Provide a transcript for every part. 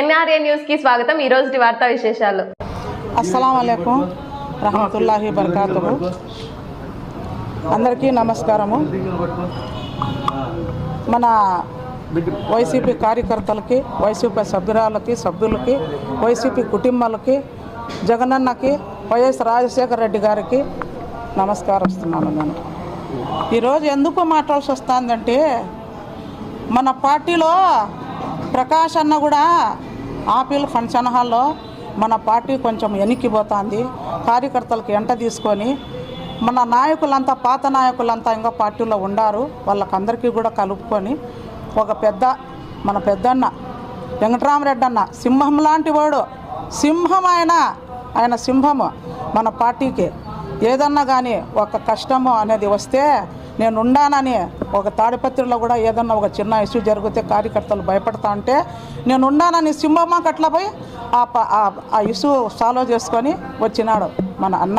NRA న్యూస్కి స్వాగతం. ఈ రోజు వార్తా విశేషాలు. అస్సలం అయికం రహమతుల్లాహి బర్కాతుహు. అందరికీ నమస్కారము. మన వైసీపీ కార్యకర్తలకి వైసీపీ సభ్యురాలకి సభ్యులకి వైసీపీ కుటుంబాలకి జగనన్నకి వైఎస్ రాజశేఖర రెడ్డి గారికి నమస్కారస్తున్నాను నేను. ఈరోజు ఎందుకు మాట్లాడాల్సి వస్తుందంటే మన పార్టీలో ప్రకాష్ అన్న కూడా ఆపిల్ ఫంక్షన్ హాల్లో మన పార్టీ కొంచెం వెనక్కిపోతుంది కార్యకర్తలకు ఎంట తీసుకొని మన నాయకులంతా పాత నాయకులంతా ఇంకా పార్టీలో ఉండారు. వాళ్ళకందరికీ కూడా కలుపుకొని ఒక పెద్ద మన పెద్దన్న వెంకటరామరెడ్డి అన్న సింహం లాంటి వాడు. సింహం ఆయన ఆయన సింహము మన పార్టీకి. ఏదన్నా కానీ ఒక కష్టము అనేది వస్తే నేను ఉండానని ఒక తాడిపత్రిలో కూడా ఏదన్నా ఒక చిన్న ఇష్యూ జరిగితే కార్యకర్తలు భయపడతా ఉంటే నేను ఉన్నానని సింహమ్మ కట్ల పోయి ఆ ప- ఆ- ఆ ఇష్యూ సాల్వ్ చేసుకొని వచ్చినాడు మన అన్న.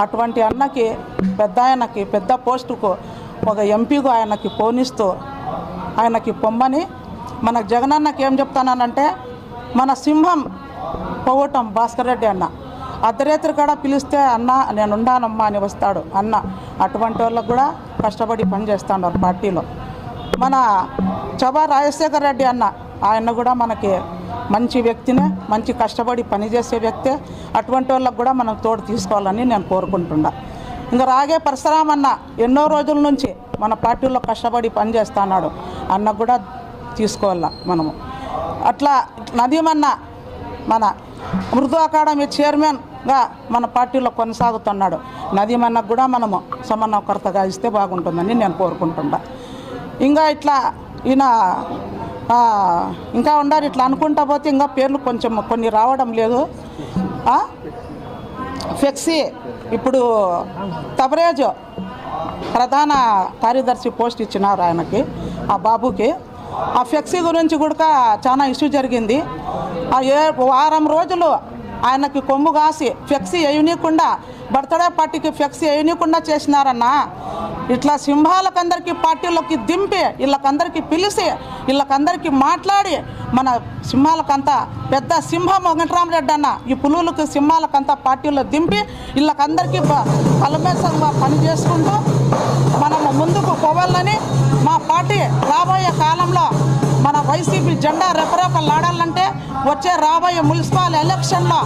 అటువంటి అన్నకి పెద్ద ఆయనకి పెద్ద పోస్టుకు ఒక ఎంపీకు ఆయనకి పోనిస్తూ ఆయనకి పొమ్మని మన జగనన్నకి ఏం చెప్తానంటే మన సింహం పోవటం భాస్కర్ రెడ్డి అన్న. అర్ధరేత్రి కూడా పిలిస్తే అన్న నేను ఉండానమ్మా అని వస్తాడు అన్న. అటువంటి వాళ్ళకు కూడా కష్టపడి పనిచేస్తున్నారు పార్టీలో. మన చబా రాజశేఖర రెడ్డి అన్న ఆయన కూడా మనకి మంచి వ్యక్తినే మంచి కష్టపడి పనిచేసే వ్యక్తే. అటువంటి వాళ్ళకు కూడా మనం తోడు తీసుకోవాలని నేను కోరుకుంటున్నా. ఇంకా రాగే పరశురామ్ అన్న ఎన్నో రోజుల నుంచి మన పార్టీలో కష్టపడి పనిచేస్తున్నాడు అన్న కూడా తీసుకోవాల మనము. అట్లా నదీమన్న మన మృదు అకాడమీ చైర్మన్ గా మన పార్టీలో కొనసాగుతున్నాడు. నదీమన్నకు కూడా మనము సమన్వయకర్తగా ఇస్తే బాగుంటుందని నేను కోరుకుంటున్నా. ఇంకా ఇట్లా ఈయన ఇంకా ఉండాలి ఇట్లా అనుకుంటా పోతే ఇంకా పేర్లు కొంచెం కొన్ని రావడం లేదు. ఫ్లెక్సీ ఇప్పుడు తబరేజ్ ప్రధాన కార్యదర్శి పోస్ట్ ఇచ్చినారు ఆయనకి ఆ బాబుకి. ఆ ఫ్లెక్సీ గురించి కూడా చాలా ఇష్యూ జరిగింది. ఆ ఏ వారం రోజులు ఆయనకి కొమ్ము కాసి ఫ్లెక్సీ వేయనీయకుండా బర్త్డే పార్టీకి ఫ్లెక్సీ వేయనీయకుండా చేసినారన్నా ఇట్లా సింహాలకందరికీ పార్టీలోకి దింపి వీళ్ళకందరికీ పిలిచి వీళ్ళకందరికీ మాట్లాడి మన సింహాలకంతా పెద్ద సింహం వెంకటరామరెడ్డి అన్న ఈ పులువులకు సింహాలకంతా పార్టీలో దింపి వీళ్ళకందరికీ కలమేసంగా పని చేసుకుంటూ మనము ముందుకు పోవాలని మా పార్టీ రాబోయే కాలంలో మన వైసీపీ జెండా రెపరెపలాడాలంటే వచ్చే రాబోయే మున్సిపల్ ఎలక్షన్లో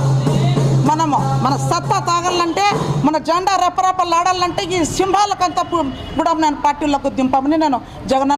మనము మన సత్తా తాగాలంటే మన జెండా రెపరెపలాడాలంటే ఈ సింహాలకంతా కూడా నేను పార్టీలోకి దింపమని నేను జగన్